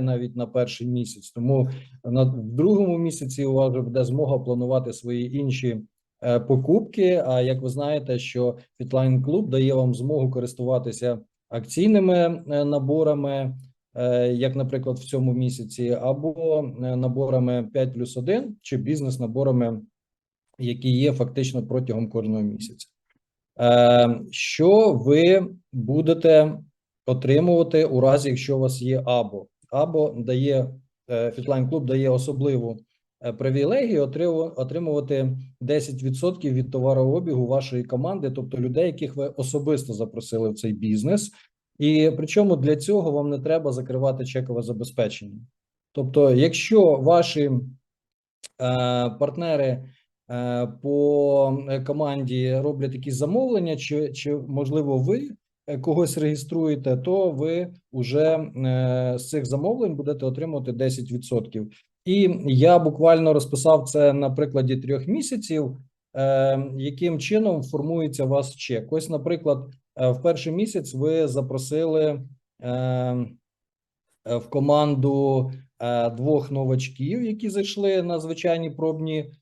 навіть на перший місяць. Тому на в другому місяці у вас буде змога планувати свої інші е, покупки. А як ви знаєте, що Fitline Club дає вам змогу користуватися акційними е, наборами, е, як, наприклад, в цьому місяці, або наборами 5 плюс 1 чи бізнес-наборами, які є фактично протягом кожного місяця. Що ви будете отримувати у разі, якщо у вас є або або дає е, Fitline Club дає особливу е, привілегію отримувати 10% від товарообігу вашої команди, тобто людей, яких ви особисто запросили в цей бізнес. І причому для цього вам не треба закривати чекове забезпечення. Тобто, якщо ваші е, партнери е, по е, команді роблять якісь замовлення, чи, чи можливо ви е, когось реєструєте, то ви вже е, з цих замовлень будете отримувати 10%. І я буквально розписав це на прикладі трьох місяців, е, яким чином формується вас чек. Ось, наприклад, е, в перший місяць ви запросили е, е, в команду е, двох новачків, які зайшли на звичайні пробні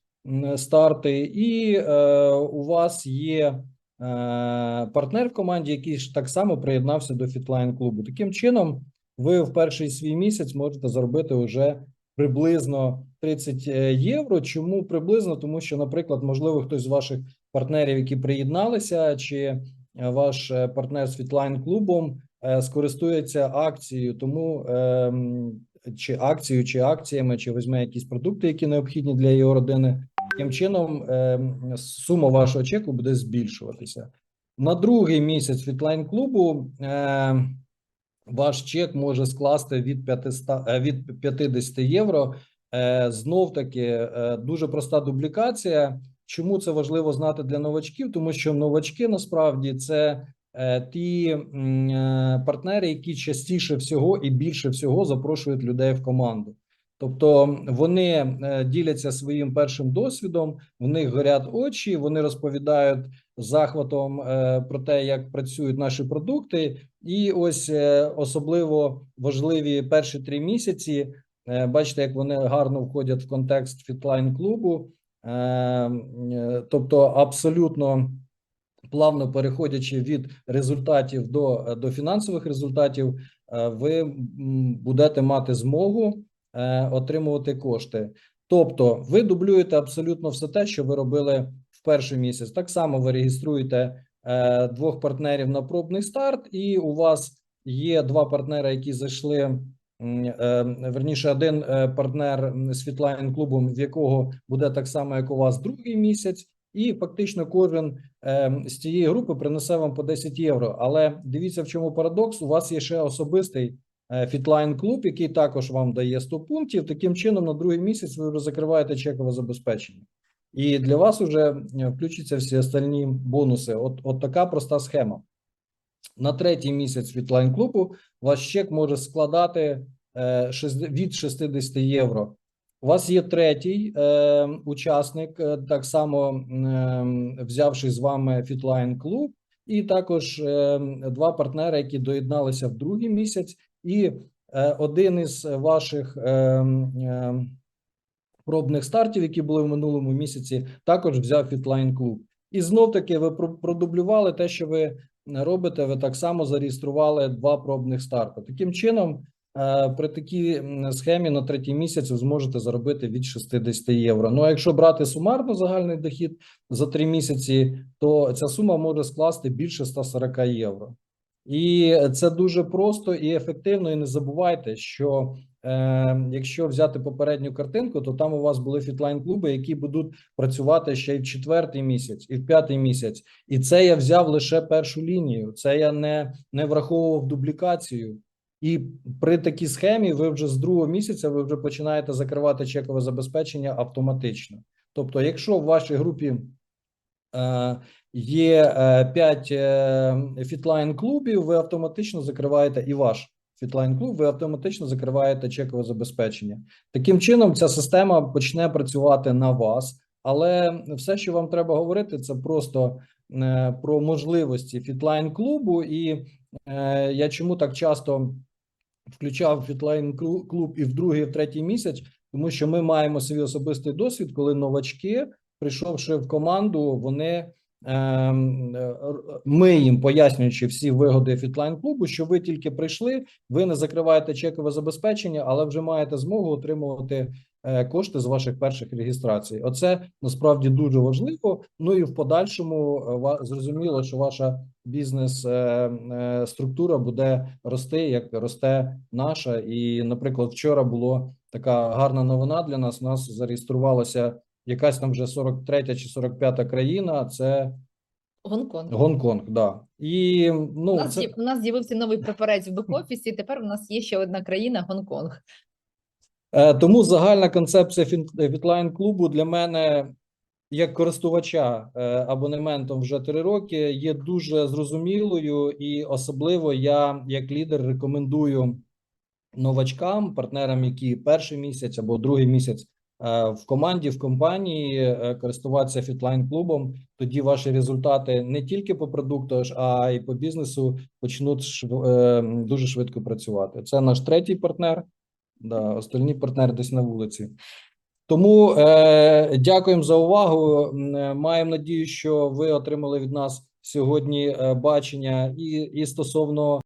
старти, і е, у вас є е, партнер в команді, який ж так само приєднався до Fitline клубу. Таким чином, ви в перший свій місяць можете заробити вже приблизно 30 євро. Чому приблизно? Тому що, наприклад, можливо, хтось з ваших партнерів, які приєдналися, чи е, ваш е, партнер з Fitline клубом е, скористується акцією, тому ем, чи акцією, чи акціями, чи візьме якісь продукти, які необхідні для його родини. Таким чином, ем, сума вашого чеку буде збільшуватися. На другий місяць Fitline клубу е, ваш чек може скласти від 500, е, від 50 євро. Е, знов таки е, дуже проста дублікація. Чому це важливо знати для новачків? Тому що новачки насправді це ті партнери, які частіше всього і більше всього запрошують людей в команду. Тобто вони е, діляться своїм першим досвідом, в них горять очі, вони розповідають захватом е, про те, як працюють наші продукти, і ось е, особливо важливі перші три місяці. Бачите, як вони гарно входять в контекст фітлайн клубу, тобто абсолютно плавно переходячи від результатів до, до фінансових результатів, ви будете мати змогу е, отримувати кошти. Тобто, ви дублюєте абсолютно все те, що ви робили в перший місяць. Так само ви реєструєте е, двох партнерів на пробний старт, і у вас є два партнери, які зайшли. е, Верніше, один е, партнер з клубом, в якого буде так само, як у вас другий місяць, і фактично кожен з цієї групи принесе вам по 10 євро. Але дивіться, в чому парадокс. У вас є ще особистий Фітлайн клуб, який також вам дає 100 пунктів. Таким чином, на другий місяць ви закриваєте чекове забезпечення, і для вас вже е, включаться всі остальні бонуси. От, от така проста схема. На третій місяць Фітлайн клубу ваш чек може складати е, від 60 євро. У вас є третій е, учасник, е, так само е, взявши з вами Фітлайн клуб, і також е, два партнери, які доєдналися в другий місяць, і е, один із ваших е, е, пробних стартів, які були в минулому місяці, також взяв Фітлайн клуб. І знов таки ви про- продублювали те, що ви робите. Ви так само зареєстрували два пробних старти. Таким чином, е, при такій схемі на третій місяць ви зможете заробити від 60 євро. Ну а якщо брати сумарно загальний дохід за три місяці, то ця сума може скласти більше 140 євро. І це дуже просто і ефективно. І не забувайте, що е, якщо взяти попередню картинку, то там у вас були фітлайн клуби, які будуть працювати ще й в четвертий місяць, і в п'ятий місяць. І це я взяв лише першу лінію. Це я не, не враховував дублікацію. І при такій схемі ви вже з другого місяця ви вже починаєте закривати чекове забезпечення автоматично. Тобто, якщо в вашій групі є 5 фітлайн клубів, ви автоматично закриваєте і ваш фітлайн клуб, ви автоматично закриваєте чекове забезпечення. Таким чином, ця система почне працювати на вас, але все, що вам треба говорити, це просто е, про можливості фітлайн клубу. І е, я чому так часто включав фітлайн клуб і в другий, і в третій місяць, тому що ми маємо свій особистий досвід, коли новачки, прийшовши в команду, вони. ем, е, Ми їм пояснюючи всі вигоди фітлайн клубу, що ви тільки прийшли, ви не закриваєте чекове забезпечення, але вже маєте змогу отримувати е, кошти з ваших перших реєстрацій. Оце насправді дуже важливо. Ну і в подальшому е, зрозуміло, що ваша бізнес структура буде рости, як росте наша. І, наприклад, вчора було така гарна новина для нас. У нас зареєструвалася якась там вже 43 чи 45 країна. Це Гонконг. Гонконг. Да. І У ну нас, це у нас з'явився новий прапорець в бек-офісі, тепер у нас є ще одна країна Гонконг. Е, Тому загальна концепція фітлайн клубу для мене, як користувача е, абонементом вже три роки, є дуже зрозумілою, і особливо я, як лідер, рекомендую новачкам, партнерам, які перший місяць або другий місяць в команді, в компанії е, користуватися фітлайн клубом. Тоді ваші результати не тільки по продукту, а й по бізнесу почнуть е, дуже швидко працювати. Це наш третій партнер. Да, остальні партнери десь на вулиці. Тому е, дякуємо за увагу. Е, Маємо надію, що ви отримали від нас сьогодні е, бачення і, і стосовно